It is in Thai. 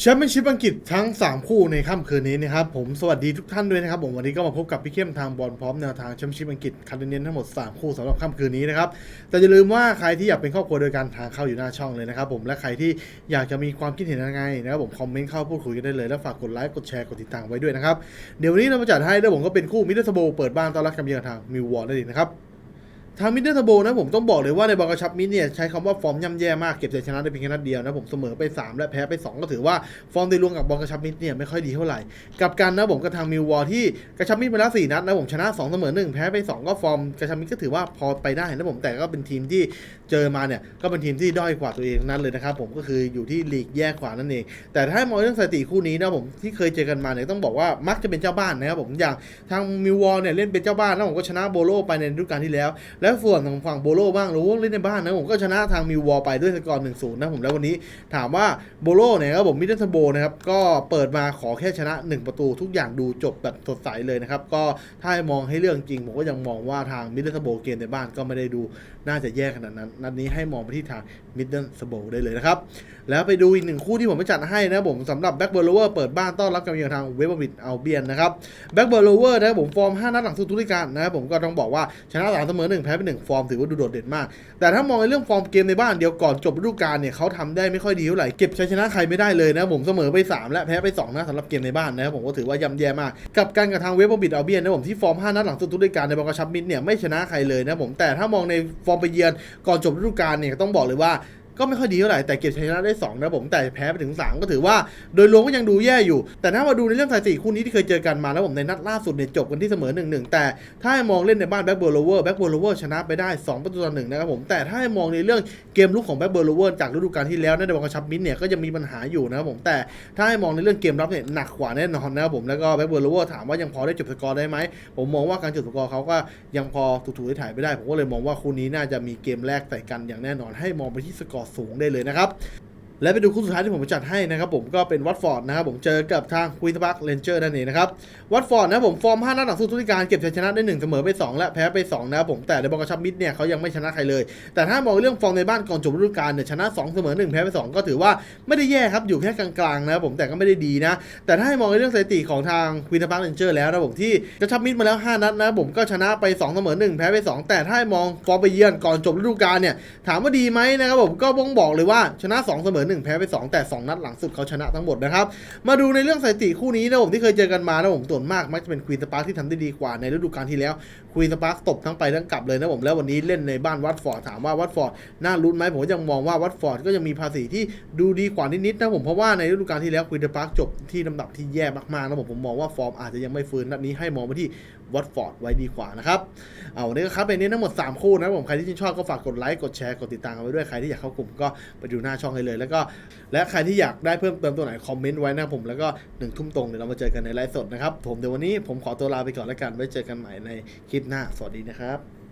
แชมเปี้ยนชิพอังกฤษทั้ง 3 คู่ในค่ำคืนนี้นะครับผมสวัสดีทุกท่านด้วยนะครับผมวันนี้ก็มาพบกับพี่เข้มทางบอลพร้อมแนวทางแชมเปี้ยนชิพอังกฤษคันเน้นทั้งหมด 3 คู่สำหรับค่ำคืนนี้นะครับแต่อย่าลืมว่าใครที่อยากเป็นครอบครัวโดยการทางเข้าอยู่หน้าช่องเลยนะครับผมและใครที่อยากจะมีความคิดเห็นยังไงนะครับผมคอมเมนต์เข้าพูดคุยกันได้เลยแล้วฝากกดไลค์กดแชร์กดติดตามไว้ด้วยนะครับเดี๋ยววันนี้เรามาจัดให้ด้วยผมก็เป็นคู่มิดเดิลสโบเปิดบ้านต้อนรับกับเยือนทางมิววอร์นั่นเองนะครับ ทางมิดเดิลทโบนะผมต้องบอกเลยว่าในบอลกระชับมิดเนี่ยใช้คำว่าฟอร์มย่ำแย่มากเก็บชัยชนะได้เพียงแค่นัดเดียวนะผมเสมอไป 3 และแพ้ไป 2 ก็ถือว่าฟอร์มโดยรวมกับบอลกระชับมิดเนี่ยไม่ค่อยดีเท่าไหร่กับกันนะผมกับทางมิววอร์ที่กระชับมิดมาแล้ว4นัดนะผมชนะ2เสมอ1แพ้ไป 2 ก็ฟอร์มกระชับมิดก็ถือว่าพอไปได้นะผมแต่ก็เป็นทีมที่เจอมาเนี่ยก็เป็นทีมที่ด้อยกว่าตัวเองนั่นเลยนะครับผมก็คืออยู่ที่ลีกแย่กว่านั่นเอง แต่ถ้ามองเรื่องสถิติคู่นี้นะผมที่เคยเจอกันมาเนี่ยต้องบอกว่ามักจะเป็นเจ้าบ้านนะครับผมอย่างทางมิววอร์เนี่ยเล่นเป็นเจ้าบ้านแล้วผมก็ชนะโบโลไปในฤดูกาลที่แล้วแแล้วส่วนของฝั่งโบโลบ้างรู้ว่าเล่นในบ้านนะผมก็ชนะทางมิววอลไปด้วยสกอร์หนึ่งศูนย์นะผมแล้ววันนี้ถามว่าโบโลเนี่ยครับผมมิดเดิลสโบนะครับก็เปิดมาขอแค่ชนะ 1 ประตูทุกอย่างดูจบแบบสดใสเลยนะครับก็ถ้าให้มองให้เรื่องจริง ผมก็ยังมองว่าทางมิดเดิลสโบเกมในบ้านก็ไม่ได้ดูน่าจะแย่ขนาดนั้น นัดนี้ให้มองไปที่ทางมิดเดิลสโบได้เลยนะครับแล้วไปดูอีกหนึ่งคู่ที่ผมไปจัดให้นะผมสำหรับแบ็กเบอร์โลเวอร์เปิดบ้านต้อนรับกับเยือนทางเวสต์บรอมิดอัลเบียนนะครับแบ็กเบอร์โลเวอร์นะครับผมฟอร์ม5นัดหลังสุดทุกกาลนะครับผมก็ต้องบอกว่าชนะสามเสมอหนึ่งแพ้ไปหนึ่งฟอร์มถือว่าดูโดดเด่นมาก แต่ถ้ามองในเรื่องฟอร์มเกมในบ้านเดียวก่อนจบฤดูกาลเนี่ยเขาทำได้ไม่ค่อยดีเท่าไหร่เก็บชัยชนะใครไม่ได้เลยนะผมเสมอไป 3 และแพ้ไป2นะสำหรับเกมในบ้านนะครับผมก็ถือว่าย่ำแย่มาก กับการกับทางเวฟบรอมิดอาเบียนนะผมที่ฟอร์ม 5 นัดหลังสุดทุกฤดูกาลในบอลกระชับมิดเนี่ยไม่ชนะใครเลยนะผมแต่ถ้ามองในฟอร์มไปเยือนก่อนจบฤดูกาลเนี่ยต้องบอกเลยว่า ก็ไม่ค่อยดีเท่าไหร่แต่เก็บชัยชนะได้2นะผมแต่แพ้ไปถึง 3 ก็ถือว่า โดยรวมก็ยังดูแย่อยู่ แต่ถ้ามาดูในเรื่องสถิติคู่นี้ที่เคยเจอกันมาแล้วผมในนัดล่าสุดเนี่ยจบกันที่เสมอ1-1แต่ถ้าให้มองเล่นในบ้านแบ็กเบอร์โลเวอร์แบ็กเบอร์โลเวอร์ชนะไปได้ 2 ประตูต่อหนึ่งนะครับผมแต่ถ้าให้มองในเรื่องเกมลุกของแบ็กเบอร์โลเวอร์จากฤดูกาลที่แล้วในบอลกระชับมิตรเนี่ยก็ยังมีปัญหาอยู่นะครับผมแต่ถ้าให้มองในเรื่องเกมรับเนี่ยหนักกว่าแน่นอนนะครับผมแล้วก็แบ็กเบอร์โลเวอร์ถามว่ายังพอได้จบสกอร์ได้ไหมผมมองว่าการจบสกอร์เขาก็ยังพอถูๆถ่ายไปได้ ผมก็เลยมองว่าคู่นี้น่าจะมีเกมแรกใส่กันอย่างแน่นอนให้มองไปที่สกอร์สูงได้เลยนะครับ และไปดูคู่สุดท้ายที่ผมจัดให้นะครับผมก็เป็นวัตฟอร์ดนะครับผมเจอกับทางควีนส์พาร์คเรนเจอร์นั่นเองนะครับวัตฟอร์ดนะผมฟอร์ม 5 นัดหลังสู้ทุกฤดูกาลเก็บชัยชนะได้ 1 เสมอไป 2 และแพ้ไป 2 นะครับผมแต่ในบอลกระชับมิดเนี่ยเขายังไม่ชนะใครเลย แต่ถ้ามองเรื่องฟอร์มในบ้านก่อนจบฤดูกาลเนี่ยชนะ 2 เสมอ 1 แพ้ไป 2 ก็ถือว่าไม่ได้แย่ครับอยู่แค่กลางๆนะครับผมแต่ก็ไม่ได้ดีนะ แต่ถ้าให้มองในเรื่องสถิติของทางควีนส์พาร์คเรนเจอร์แล้วนะผมที่กระชับมิดมาแล้ว 5 นัดนะผมก็ชนะไป 2 เสมอ 1 แพ้ไป 2 แต่ถ้าให้มองฟอร์มไปเยือนก่อนจบฤดูกาลเนี่ยถามว่าดีไหมนะครับผมก็บ้องบอกเลยว่าชนะ 2 เสมอ1แพ้ไป2แต่2นัดหลังสุดเขาชนะทั้งหมดนะครับ มาดูในเรื่องสถิติคู่นี้นะผมที่เคยเจอกันมานะผมส่วนมากมักจะเป็นควีนสปาร์คที่ทำได้ดีกว่าในฤดูกาลที่แล้วควีนสปาร์คตบทั้งไปทั้งกลับเลยนะผมแล้ววันนี้เล่นในบ้านวัตฟอร์ดถามว่าวัตฟอร์ดน่าลุ้นไหมผมยังมองว่าวัตฟอร์ดก็ยังมีภาษีที่ดูดีกว่านิดๆนะผมเพราะว่าในฤดูกาลที่แล้วควีนสปาร์คจบที่ลำดับที่แย่มากๆนะผมผมมองว่าฟอร์มอาจจะยังไม่ฟื้นนัดนี้ให้มองไปที่วัตฟอร์ดไว้ดีกว่านะครับเอาวันนี้ก็ครับเป็นนี้ทั้งหมด 3 คู่นะผมใครที่ชื่นชอบก็ฝากกดไลค์กดแชร์กดติดตามกันไว้ด้วยใครที่อยากเข้ากลุ่มก็ไปดูหน้าช่องให้เลยแล้วก็และใครที่อยากได้เพิ่มเติมตัวไหนคอมเมนต์ไว้นะผมแล้วก็หนึ่งทุ่มตรงเดี๋ยวเรามาเจอกันในไลฟ์สดนะครับผมเดี๋ยววันนี้ผมขอตัวลาไปก่อนแล้วกันไว้เจอกันใหม่ในคลิปหน้าสวัสดีนะครับ